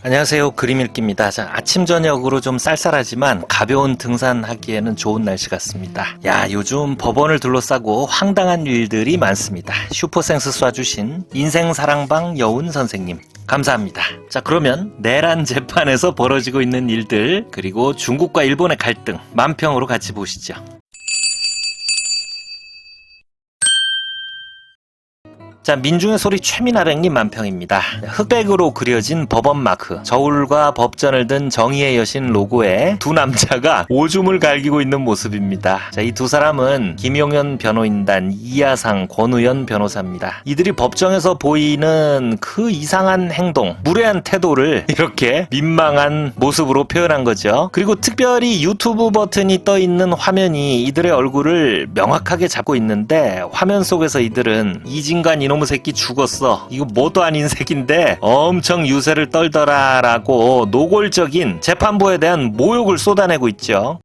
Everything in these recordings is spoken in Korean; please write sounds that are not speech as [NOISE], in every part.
안녕하세요. 그림 읽기입니다. 자, 아침 저녁으로 좀 쌀쌀하지만 가벼운 등산하기에는 좋은 날씨 같습니다. 야, 요즘 법원을 둘러싸고 황당한 일들이 많습니다. 슈퍼센스 쏴주신 인생사랑방 여운 선생님. 감사합니다. 자, 그러면 내란 재판에서 벌어지고 있는 일들, 그리고 중국과 일본의 갈등, 만평으로 같이 보시죠. 자, 민중의 소리 최민아랭님 만평입니다. 흑백으로 그려진 법원 마크, 저울과 법전을 든 정의의 여신 로고에 두 남자가 오줌을 갈기고 있는 모습입니다. 자, 이 두 사람은 김용현 변호인단, 이하상, 권우현 변호사입니다. 이들이 법정에서 보이는 그 이상한 행동, 무례한 태도를 [LAUGHS] 이렇게 민망한 모습으로 표현한 거죠. 그리고 특별히 유튜브 버튼이 떠 있는 화면이 이들의 얼굴을 명확하게 잡고 있는데 화면 속에서 이들은 이진관 이놈 의 새끼 죽었어. 이거 뭐도 아닌 새끼인데 엄청 유세를 떨더라라고 노골적인 재판부에 대한 모욕을 쏟아내고 있죠.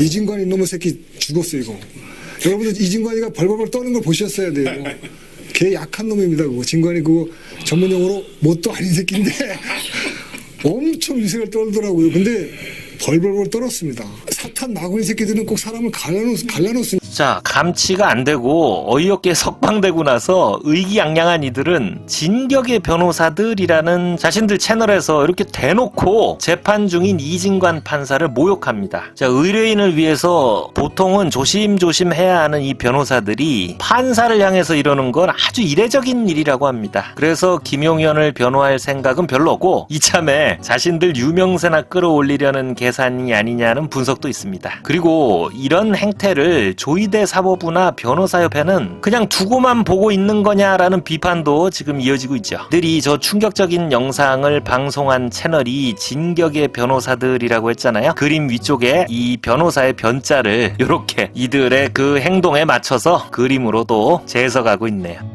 이진관 이놈의 새끼 죽었어 이거. 여러분들 이진관이가 벌벌벌 떠는 걸 보셨어야 돼요. 걔 약한 놈입니다. 그거 진관이 그거 전문 용어로 뭣도 아닌 새끼인데 [LAUGHS] 엄청 유세를 떨더라고요. 근데 벌벌벌 떨었습니다. 사탄 마구니 새끼들은 꼭 사람을 갈라놓 갈라놓습니다. 자, 감치가 안 되고 어이없게 석방되고 나서 의기양양한 이들은 진격의 변호사들이라는 자신들 채널에서 이렇게 대놓고 재판 중인 이진관 판사를 모욕합니다. 자, 의뢰인을 위해서 보통은 조심조심 해야 하는 이 변호사들이 판사를 향해서 이러는 건 아주 이례적인 일이라고 합니다. 그래서 김용현을 변호할 생각은 별로고 이참에 자신들 유명세나 끌어올리려는 계산이 아니냐는 분석도 있습니다. 그리고 이런 행태를 조이 대 사법부나 변호사협회는 그냥 두고만 보고 있는 거냐라는 비판도 지금 이어지고 있죠. 들이 저 충격적인 영상을 방송한 채널이 진격의 변호사들이라고 했잖아요. 그림 위쪽에 이 변호사의 변자를 이렇게 이들의 그 행동에 맞춰서 그림으로도 재해석하고 있네요.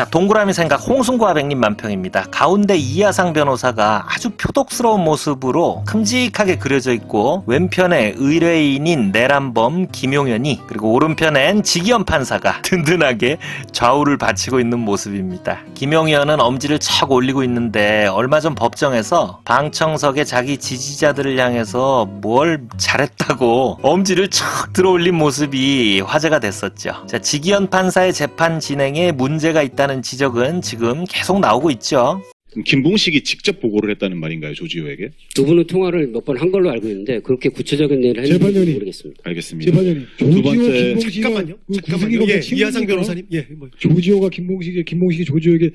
자, 동그라미 생각 홍순구아백님 만평입니다. 가운데 이하상 변호사가 아주 표독스러운 모습으로 큼직하게 그려져 있고 왼편에 의뢰인인 내란범 김용현이 그리고 오른편엔 지기현 판사가 [LAUGHS] 든든하게 좌우를 받치고 있는 모습입니다. 김용현은 엄지를 척 올리고 있는데 얼마 전 법정에서 방청석에 자기 지지자들을 향해서 뭘 잘했다고 엄지를 척 들어올린 모습이 화제가 됐었죠. 자, 지기현 판사의 재판 진행에 문제가 있다는 지적은 지금 계속 나오고 있죠. 김봉식이 직접 보고를 했다는 말인가요, 조지호에게? 두 분은 통화를 몇 번 한 걸로 알고 있는데 그렇게 구체적인 내용을 했는지 재판장님. 모르겠습니다. 알겠습니다. 재판장님 두 조지호 번째- 잠깐만요. 그 잠깐만요. 구슬기가 예, 이하상 변호사님. 예, 뭐. 조지호가 김봉식이 김봉식이 조지호에게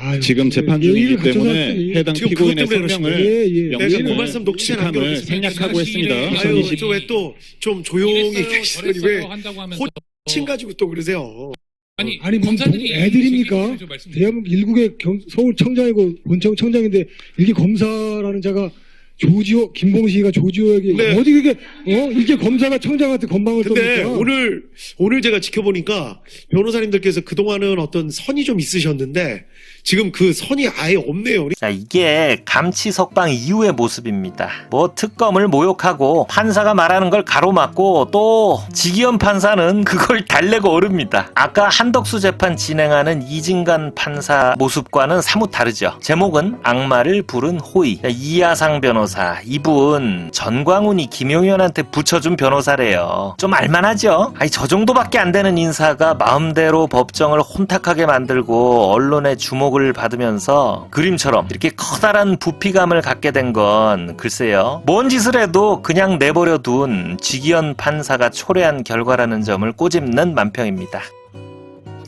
아유, 지금 재판 예의를 중이기 때문에. 해당 지금 피고인의 그것 때문에 성명을 예, 예. 내가 영신을 그 말씀 녹취에 직함을 남겨놓겠습니다. 생략하고 했습니다. 아유, 2020저왜또 좀 조용히 계시더니 왜친 가지고 또 그러세요? 아니, 아니 뭐 검사들이 애들입니까? 좀 말씀 대한민국 일국의 경- 서울 청장이고 본청 청장인데 이게 검사라는 자가 조지호 김봉식이가 조지호에게 네. 어디 이게 어 이게 검사가 청장한테 건방을 근데 떠니까 오늘 오늘 제가 지켜보니까 변호사님들께서 그 동안은 어떤 선이 좀 있으셨는데 지금 그 선이 아예 없네요. 자, 이게 감치 석방 이후의 모습입니다. 뭐 특검을 모욕하고 판사가 말하는 걸 가로막고 또 지기현 판사는 [LAUGHS] 그걸 달래고 오릅니다. 아까 한덕수 재판 진행하는 이진관 판사 모습과는 사뭇 다르죠. 제목은 악마를 부른 호의. 자, 이하상 변호사. 이분 전광훈이 김용현한테 붙여준 변호사래요. 좀 알만하죠? 아니 저 정도밖에 안 되는 인사가 마음대로 법정을 혼탁하게 만들고 언론의 주목을 받으면서 그림처럼 이렇게 커다란 부피감을 갖게 된 건 글쎄요. 뭔 짓을 해도 그냥 내버려 둔 지기현 판사가 초래한 결과라는 점을 꼬집는 만평입니다.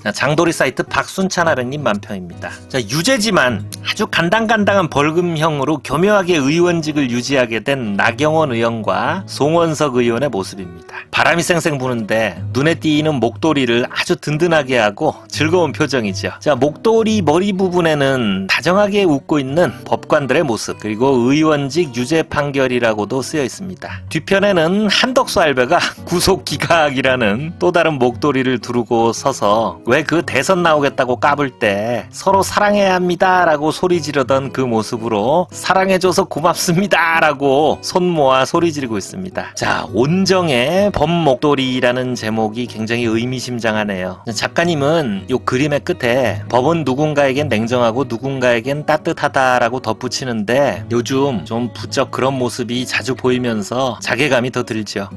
자, 장도리 사이트 박순찬 아르님 만평입니다. 자, 유죄지만 아주 간당간당한 벌금형으로 교묘하게 의원직을 유지하게 된 나경원 의원과 송원석 의원의 모습입니다. 바람이 쌩쌩 부는데 눈에 띄는 목도리를 아주 든든하게 하고 즐거운 표정이죠. 자, 목도리 머리 부분에는 다정하게 웃고 있는 법관들의 모습, 그리고 의원직 유죄 판결이라고도 쓰여 있습니다. 뒤편에는 한덕수 알베가 구속 기각이라는 또 다른 목도리를 두르고 서서 왜 그 대선 나오겠다고 까불 때 서로 사랑해야 합니다 라고 소리 지르던 그 모습으로 사랑해줘서 고맙습니다 라고 손 모아 소리 지르고 있습니다. 자, 온정의 법목도리라는 제목이 굉장히 의미심장하네요. 작가님은 요 그림의 끝에 법은 누군가에겐 냉정하고 누군가에겐 따뜻하다라고 덧붙이는데 요즘 좀 부쩍 그런 모습이 자주 보이면서 자괴감이 더 들죠.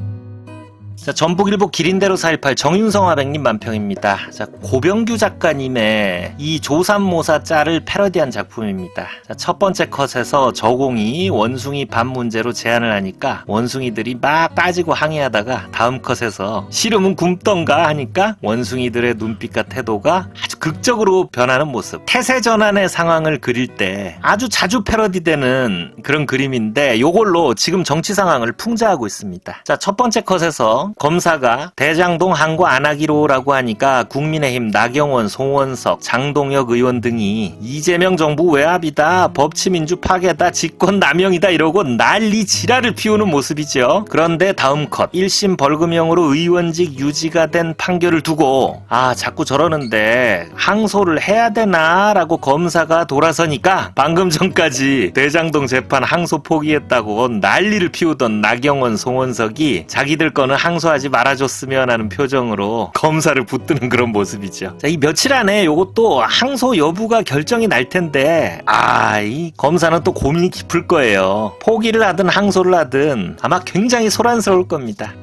자, 전북 일보 기린대로 418 정윤성 화백님 만평입니다. 자, 고병규 작가님의 이 조삼모사 짤을 패러디한 작품입니다. 자, 첫 번째 컷에서 저공이 원숭이 밥 문제로 제안을 하니까 원숭이들이 막 따지고 항의하다가 다음 컷에서 싫으면 굶던가 하니까 원숭이들의 눈빛과 태도가 아주 극적으로 변하는 모습. 태세 전환의 상황을 그릴 때 아주 자주 패러디되는 그런 그림인데 요걸로 지금 정치 상황을 풍자하고 있습니다. 자, 첫 번째 컷에서 검사가 대장동 항고 안 하기로라고 하니까 국민의힘 나경원, 송원석, 장동혁 의원 등이 이재명 정부 외압이다, 법치민주 파괴다, 직권 남용이다 이러고 난리 지랄을 피우는 모습이죠. 그런데 다음 컷 1심 벌금형으로 의원직 유지가 된 판결을 두고 아 자꾸 저러는데 항소를 해야 되나라고 검사가 돌아서니까 방금 전까지 대장동 재판 항소 포기했다고 난리를 피우던 나경원, 송원석이 자기들 거는 항 소하지 말아줬으면 하는 표정으로 검사를 붙드는 그런 모습이죠. 자, 이 며칠 안에 요것도 항소 여부가 결정이 날 텐데, 아, 이 검사는 또 고민이 깊을 거예요. 포기를 하든 항소를 하든 아마 굉장히 소란스러울 겁니다.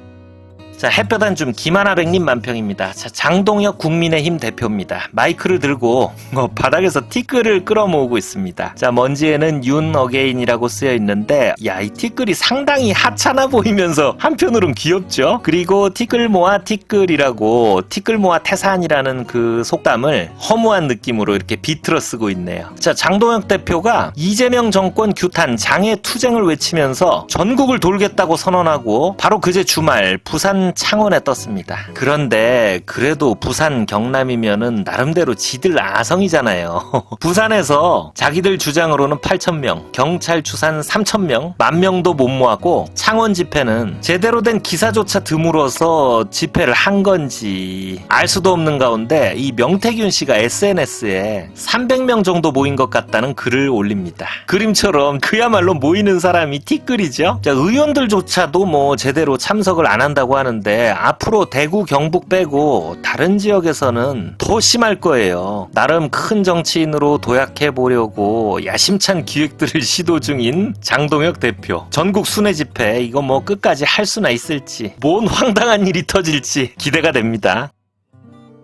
자, 햇볕 한줌 김하나 백님 만평입니다. 자, 장동혁 국민의힘 대표입니다. 마이크를 들고 어, 바닥에서 티끌을 끌어모으고 있습니다. 자, 먼지에는 윤 어게인이라고 쓰여 있는데, 야, 이 티끌이 상당히 하찮아 보이면서 한편으론 귀엽죠? 그리고 티끌 모아 티끌이라고 티끌 모아 태산이라는 그 속담을 허무한 느낌으로 이렇게 비틀어 쓰고 있네요. 자, 장동혁 대표가 이재명 정권 규탄 장애 투쟁을 외치면서 전국을 돌겠다고 선언하고 바로 그제 주말 부산 창원에 떴습니다. 그런데 그래도 부산 경남이면은 나름대로 지들 아성이잖아요. [LAUGHS] 부산에서 자기들 주장으로는 8,000명, 경찰 추산 3,000명, 만 명도 못 모았고 창원 집회는 제대로 된 기사조차 드물어서 집회를 한 건지 알 수도 없는 가운데 이 명태균 씨가 SNS에 300명 정도 모인 것 같다는 글을 올립니다. 그림처럼 그야말로 모이는 사람이 티끌이죠. 자, 의원들조차도 뭐 제대로 참석을 안 한다고 하는데 앞으로 대구 경북 빼고 다른 지역에서는 더 심할 거예요. 나름 큰 정치인으로 도약해 보려고 야심찬 기획들을 [LAUGHS] 시도 중인 장동혁 대표. 전국 순회 집회 이거 뭐 끝까지 할 수나 있을지 뭔 황당한 일이 터질지 기대가 됩니다.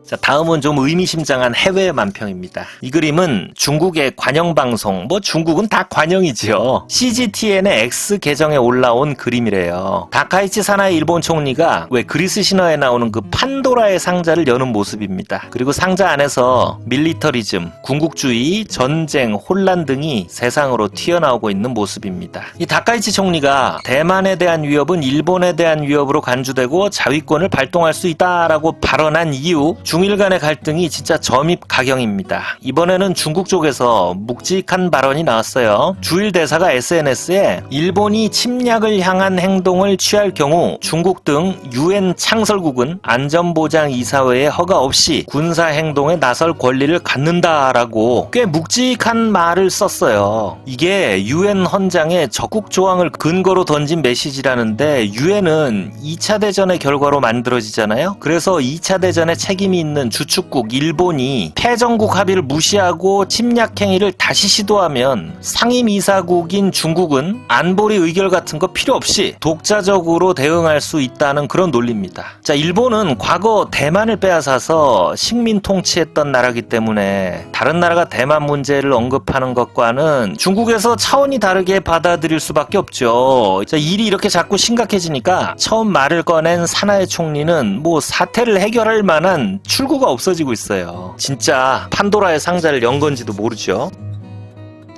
자, 다음은 좀 의미심장한 해외 만평입니다. 이 그림은 중국의 관영방송, 뭐 중국은 다 관영이죠. CGTN의 X 계정에 올라온 그림이래요. 다카이치 사나이 일본 총리가 왜 그리스 신화에 나오는 그 판도라의 상자를 여는 모습입니다. 그리고 상자 안에서 밀리터리즘, 궁극주의, 전쟁, 혼란 등이 세상으로 튀어나오고 있는 모습입니다. 이 다카이치 총리가 대만에 대한 위협은 일본에 대한 위협으로 간주되고 자위권을 발동할 수 있다라고 발언한 이후 중일 간의 갈등이 진짜 점입 가경입니다. 이번에는 중국 쪽에서 묵직한 발언이 나왔어요. 주일 대사가 SNS에 일본이 침략을 향한 행동을 취할 경우 중국 등 유엔 창설국은 안전보장 이사회의 허가 없이 군사 행동에 나설 권리를 갖는다라고 꽤 묵직한 말을 썼어요. 이게 유엔 헌장의 적국 조항을 근거로 던진 메시지라는데 유엔은 2차 대전의 결과로 만들어지잖아요. 그래서 2차 대전에 책임이 있는 주축국 일본이 패전국 합의를 무시하고 침략 행위를 다시 시도하면 상임이사국인 중국은 안보리 의결 같은 거 필요 없이 독자적으로 대응할 수 있다는 그런 논리입니다. 자, 일본은 과거 대만을 빼앗아서 식민 통치했던 나라기 때문에 다른 나라가 대만 문제를 언급하는 것과는 중국에서 차원이 다르게 받아들일 수밖에 없죠. 자, 일이 이렇게 자꾸 심각해지니까 처음 말을 꺼낸 사나의 총리는 뭐 사태를 해결할 만한 출구가 없어지고 있어요. 진짜 판도라의 상자를 연 건지도 모르죠.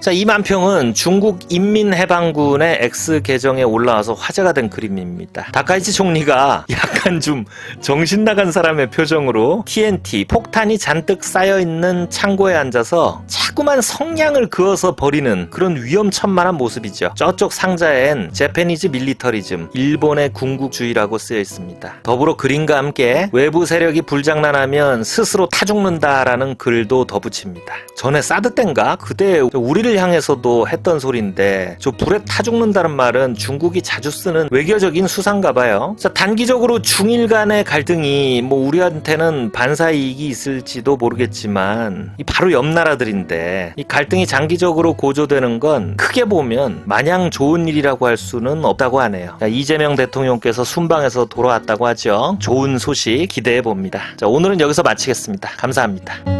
자, 이 만평은 중국 인민해방군의 X 계정에 올라와서 화제가 된 그림입니다. 다카이치 총리가 약간 좀 정신 나간 사람의 표정으로 TNT 폭탄이 잔뜩 쌓여 있는 창고에 앉아서 자꾸만 성냥을 그어서 버리는 그런 위험천만한 모습이죠. 저쪽 상자엔 제페니즈 밀리터리즘, 일본의 궁극주의라고 쓰여 있습니다. 더불어 그림과 함께 외부 세력이 불장난하면 스스로 타 죽는다라는 글도 덧붙입니다. 전에 사드 땐가 그때 우리를 향해서도 했던 소리인데 저 불에 타 죽는다는 말은 중국이 자주 쓰는 외교적인 수상가 봐요. 자, 단기적으로 중일 간의 갈등이 뭐 우리한테는 반사 이익이 있을지도 모르겠지만 이 바로 옆 나라들인데 이 갈등이 장기적으로 고조되는 건 크게 보면 마냥 좋은 일이라고 할 수는 없다고 하네요. 자, 이재명 대통령께서 순방에서 돌아왔다고 하죠. 좋은 소식 기대해 봅니다. 자, 오늘은 여기서 마치겠습니다. 감사합니다.